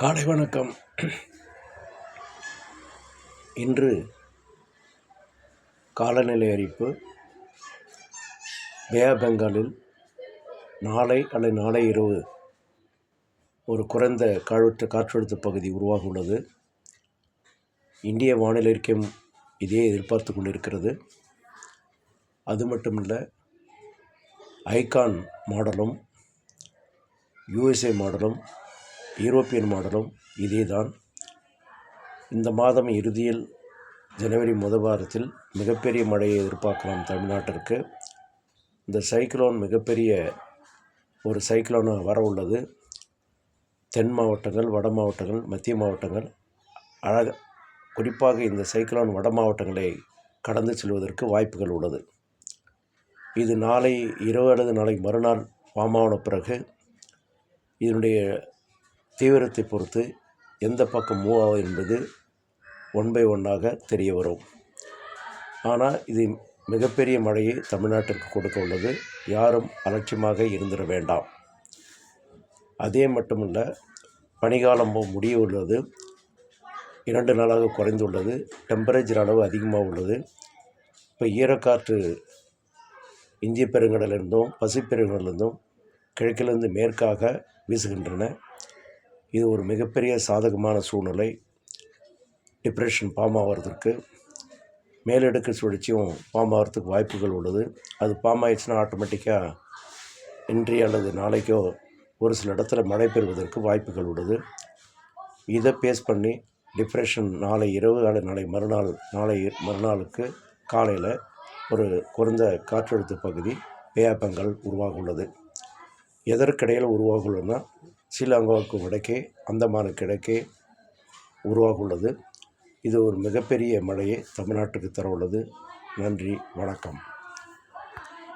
காலை வணக்கம். இன்று காலநிலை அறிப்பு பே பெங்காலில் நாளை அல்லது நாளை இரவு ஒரு குறைந்த காற்றழுத்த காற்றழுத்த பகுதி உருவாக உள்ளது இந்திய வானிலைக்கும் இதே எதிர்பார்த்து கொண்டிருக்கிறது. அது மட்டுமல்ல ஐகான் மாடலும் யூஎஸ்ஏ மாடலும் யூரோப்பியன் மாடலும் இதே தான் இந்த மாதம் இறுதியில் ஜனவரி முதல் வாரத்தில் மிகப்பெரிய மழையை எதிர்பார்க்கலாம் தமிழ்நாட்டிற்கு. இந்த சைக்ளோன் மிகப்பெரிய ஒரு சைக்ளோனாக வர உள்ளது. தென் மாவட்டங்கள் வட மாவட்டங்கள் மத்திய மாவட்டங்கள். அழக குறிப்பாக இந்த சைக்ளோன் வட மாவட்டங்களை கடந்து செல்வதற்கு வாய்ப்புகள் உள்ளது. இது நாளை இரவு அல்லது நாளை மறுநாள் வாமாவன பிறகு இதனுடைய தீவிரத்தை பொறுத்து எந்த பக்கம் மூவ் ஆகும் என்பது ஒன் பை ஒன்னாக தெரிய வரும். ஆனால் இது மிகப்பெரிய மழையை தமிழ்நாட்டிற்கு கொடுக்க உள்ளது. யாரும் அலட்சியமாக இருந்திட வேண்டாம். அதே மட்டுமல்ல பனிகாலம் முடிய உள்ளது. இரண்டு நாளாக குறைந்துள்ளது டெம்பரேச்சர் அளவு அதிகமாக உள்ளது. இப்போ ஈரக்காற்று இந்திய பெருங்கடலிருந்தும் பசிப்பெருங்கடலிருந்தும் கிழக்கிலிருந்து மேற்காக வீசுகின்றன. இது ஒரு மிகப்பெரிய சாதகமான சூழ்நிலை. டிப்ரெஷன் ஃபார்ம் ஆகிறதுக்கு மேலடுக்கு சுழற்சியும் பாம் ஆகிறதுக்கு வாய்ப்புகள் உள்ளது. அது பாம் ஆயிடுச்சுன்னா ஆட்டோமேட்டிக்காக இன்றைய அல்லது நாளைக்கோ ஒரு சில இடத்துல மழை பெறுவதற்கு வாய்ப்புகள் உள்ளது. இதை பேஸ் பண்ணி டிப்ரெஷன் நாளை இரவு அல்லது நாளை மறுநாள் நாளை மறுநாளுக்கு காலையில் ஒரு குறைந்த காற்றழுத்த பகுதி பேயாப்பங்கள் உருவாக உள்ளது. எதற்கிடையில் உருவாக உள்ளதுன்னா ஸ்ரீலங்காவுக்கு வடக்கே அந்தமானுக்கு கிழக்கே உருவாக உள்ளது இது ஒரு மிகப்பெரிய மழையை தமிழ்நாட்டுக்கு தர உள்ளது. நன்றி வணக்கம்.